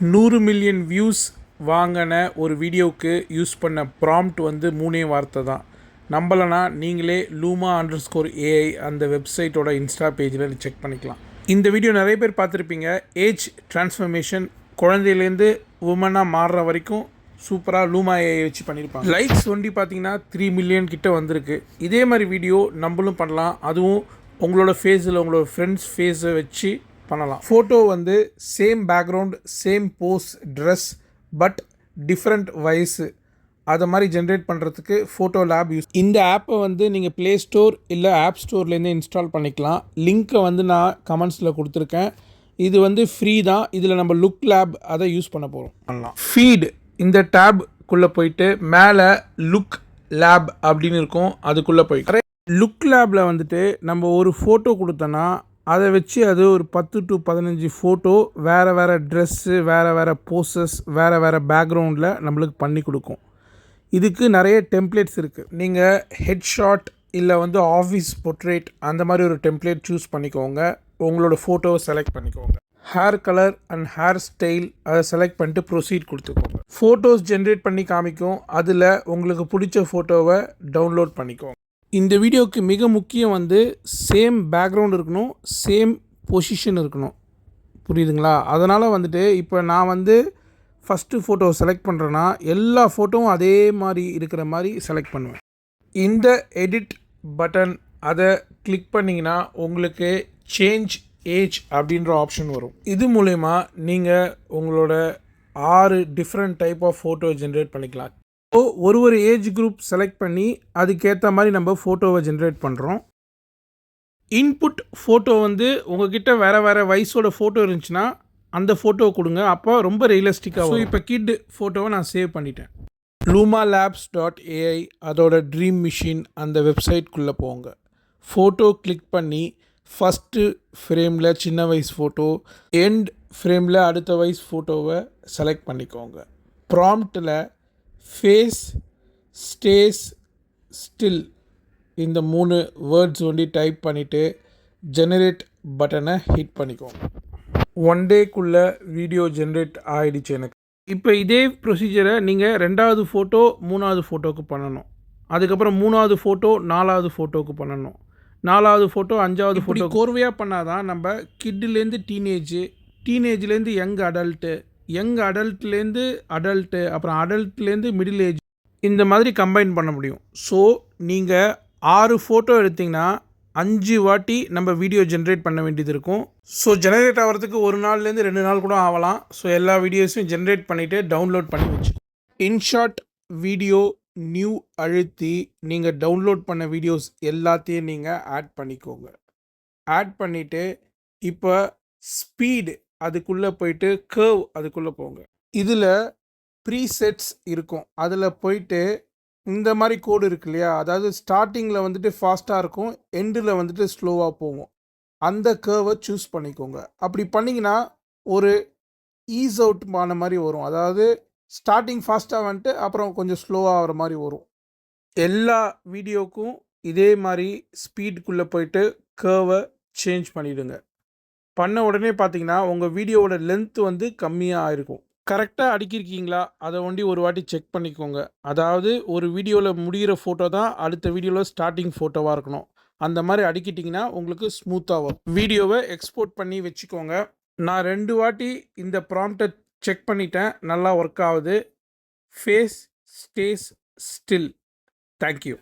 நூறு million views வாங்கின ஒரு வீடியோவுக்கு யூஸ் பண்ண ப்ராம்ப்ட் வந்து மூணே வார்த்தை தான். நம்பலைனா நீங்களே லூமா அண்டர் ஸ்கோர் ஏஐ அந்த வெப்சைட்டோட இன்ஸ்டா பேஜில் செக் பண்ணிக்கலாம். இந்த வீடியோ நிறைய பேர் பார்த்துருப்பீங்க. ஏஜ் டிரான்ஸ்ஃபர்மேஷன் குழந்தையிலேருந்து உமனாக மாறுற வரைக்கும் சூப்பராக லூமா ஏஐ வச்சு பண்ணியிருப்பாங்க. லைக்ஸ் ஒண்டி பார்த்தீங்கன்னா த்ரீ மில்லியன் கிட்ட வந்திருக்கு. இதே மாதிரி வீடியோ நம்மளும் பண்ணலாம். அதுவும் உங்களோட ஃபேஸில் உங்களோட ஃப்ரெண்ட்ஸ் ஃபேஸை வச்சு பண்ணலாம். ஃபோட்டோ வந்து same background same pose dress but different வயசு அதை மாதிரி ஜென்ரேட் பண்ணுறதுக்கு ஃபோட்டோ லேப் யூஸ் இந்த ஆப்பை வந்து நீங்கள் ப்ளே ஸ்டோர் இல்லை ஆப் ஸ்டோர்லேருந்து இன்ஸ்டால் பண்ணிக்கலாம். லிங்க்கை வந்து நான் கமெண்ட்ஸில் கொடுத்துருக்கேன். இது வந்து ஃப்ரீ தான். இதில் நம்ம லுக் லேப் அதை யூஸ் பண்ண போகிறோம் பண்ணலாம். ஃபீட் இந்த டேப்குள்ளே போயிட்டு மேலே லுக் லேப் அப்படின்னு இருக்கும். அதுக்குள்ளே போயிட்டு லுக் லேபில் வந்துட்டு நம்ம ஒரு ஃபோட்டோ கொடுத்தோன்னா அதை வச்சு அது ஒரு பத்து டு பதினஞ்சு ஃபோட்டோ வேறு வேறு ட்ரெஸ்ஸு வேறு வேறு போஸஸ் வேறு வேறு பேக்ரவுண்டில் நம்மளுக்கு பண்ணி கொடுக்கும். இதுக்கு நிறைய டெம்ப்ளேட்ஸ் இருக்குது நீங்கள் ஹெட் ஷாட் இல்லை வந்து ஆஃபீஸ் பொர்ட்ரேட் அந்த மாதிரி ஒரு டெம்ப்ளேட் சூஸ் பண்ணிக்கோங்க. உங்களோட ஃபோட்டோவை செலக்ட் பண்ணிக்கோங்க. Hair colour and hair style அதை செலக்ட் பண்ணிட்டு ப்ரொசீட் கொடுத்துக்கோங்க. ஃபோட்டோஸ் ஜென்ரேட் பண்ணி காமிக்கும். அதில் உங்களுக்கு பிடிச்ச ஃபோட்டோவை டவுன்லோட் பண்ணிக்கோங்க. இந்த வீடியோவுக்கு மிக முக்கியம் வந்து சேம் பேக்ரவுண்ட் இருக்கணும் சேம் பொசிஷன் இருக்கணும். புரியுதுங்களா? அதனால் வந்துட்டு இப்போ நான் வந்து ஃபஸ்ட்டு ஃபோட்டோ செலக்ட் பண்ணுறேன்னா எல்லா ஃபோட்டோவும் அதே மாதிரி இருக்கிற மாதிரி செலக்ட் பண்ணுவேன். இந்த எடிட் பட்டன் அதை கிளிக் பண்ணிங்கன்னா உங்களுக்கு சேஞ்ச் ஏஜ் அப்படின்ற ஆப்ஷன் வரும். இது மூலயமா நீங்கள் உங்களோட ஆறு different type of photo generate பண்ணிக்கலாம். ஸோ ஒரு ஒரு ஏஜ் குரூப் செலக்ட் பண்ணி அதுக்கேற்ற மாதிரி நம்ம ஃபோட்டோவை ஜென்ரேட் பண்ணுறோம் இன்புட் ஃபோட்டோ வந்து உங்ககிட்ட வேறு வேறு வயசோட ஃபோட்டோ இருந்துச்சுன்னா அந்த ஃபோட்டோ கொடுங்க. அப்போ ரொம்ப ரியலிஸ்டிக்காக ஸோ இப்போ கிட் ஃபோட்டோவை நான் சேவ் பண்ணிட்டேன். லூமா லேப்ஸ் டாட் ஏஐ அதோட ட்ரீம் மிஷின் அந்த வெப்சைட்குள்ளே போங்க. ஃபோட்டோ கிளிக் பண்ணி ஃபஸ்ட்டு ஃப்ரேமில் சின்ன வயசு ஃபோட்டோ எண்ட் ஃப்ரேமில் அடுத்த வயசு ஃபோட்டோவை செலக்ட் பண்ணிக்கோங்க. ப்ராம்ப்டில் ஃபேஸ் ஸ்டேஸ் ஸ்டில் இந்த மூணு வேர்ட்ஸ் ஒண்டி டைப் பண்ணிவிட்டு ஜெனரேட் பட்டனை ஹிட் பண்ணிக்கோங்க ஒன் டேக்குள்ளே வீடியோ ஜென்ரேட் ஆகிடுச்சு எனக்கு. இப்போ இதே ப்ரொசீஜரை நீங்கள் ரெண்டாவது ஃபோட்டோ மூணாவது ஃபோட்டோவுக்கு பண்ணணும். அதுக்கப்புறம் மூணாவது ஃபோட்டோ நாலாவது ஃபோட்டோவுக்கு பண்ணணும். நாலாவது ஃபோட்டோ அஞ்சாவது ஃபோட்டோ கோர்வையாக பண்ணால் தான் நம்ம கிட்டுலேருந்து டீனேஜு டீனேஜ்லேருந்து யங் அடல்ட்டு யங் அடல்ட்லேருந்து அடல்ட்டு அப்புறம் அடல்ட்லேருந்து மிடில் ஏஜ் இந்த மாதிரி கம்பைன் பண்ண முடியும். ஸோ நீங்கள் ஆறு ஃபோட்டோ எடுத்திங்கன்னா அஞ்சு வாட்டி நம்ம வீடியோ ஜென்ரேட் பண்ண வேண்டியது இருக்கும். ஸோ ஜெனரேட் ஆகிறதுக்கு ஒரு நாள்லேருந்து ரெண்டு நாள் கூட ஆகலாம் ஸோ எல்லா வீடியோஸையும் ஜென்ரேட் பண்ணிவிட்டு டவுன்லோட் பண்ணி வச்சு. இன்ஷார்ட் வீடியோ நியூ அழுத்தி நீங்கள் டவுன்லோட் பண்ண வீடியோஸ் எல்லாத்தையும் நீங்கள் ஆட் பண்ணிக்கோங்க. ஆட் பண்ணிவிட்டு இப்போ ஸ்பீடு அதுக்குள்ளே போயிட்டு கேர்வ் அதுக்குள்ளே போங்க. இதில் ப்ரீசெட்ஸ் இருக்கும். அதில் போயிட்டு இந்த மாதிரி கோடு இருக்கு இல்லையா? அதாவது ஸ்டார்டிங்கில் வந்துட்டு ஃபாஸ்ட்டாக இருக்கும் எண்டில் வந்துட்டு ஸ்லோவாக போகும். அந்த கேர்வை சூஸ் பண்ணிக்கோங்க. அப்படி பண்ணிங்கன்னா ஒரு ஈஸ் அவுட் ஆன மாதிரி வரும். அதாவது ஸ்டார்டிங் ஃபாஸ்ட்டாக வந்துட்டு அப்புறம் கொஞ்சம் ஸ்லோவாக ஆகிற மாதிரி வரும். எல்லா வீடியோக்கும் இதே மாதிரி ஸ்பீடுக்குள்ளே போயிட்டு கேர்வை சேஞ்ச் பண்ணிவிடுங்க பண்ண உடனே பார்த்தீங்கன்னா உங்கள் வீடியோவோட லென்த் வந்து கம்மியாக இருக்கும். கரெக்டாக அடுக்கியிருக்கீங்களா அதை ஒண்டி ஒரு வாட்டி செக் பண்ணிக்கோங்க. அதாவது ஒரு வீடியோவில் முடிகிற ஃபோட்டோ தான் அடுத்த வீடியோவில் ஸ்டார்டிங் ஃபோட்டோவாக இருக்கணும். அந்த மாதிரி அடுக்கிட்டிங்கன்னா உங்களுக்கு ஸ்மூத்தாக வரும். வீடியோவை எக்ஸ்போர்ட் பண்ணி வச்சுக்கோங்க. நான் ரெண்டு வாட்டி இந்த ப்ராம்ப்டை செக் பண்ணிட்டேன். நல்லா ஒர்க் ஆகுது. Face stay still thank you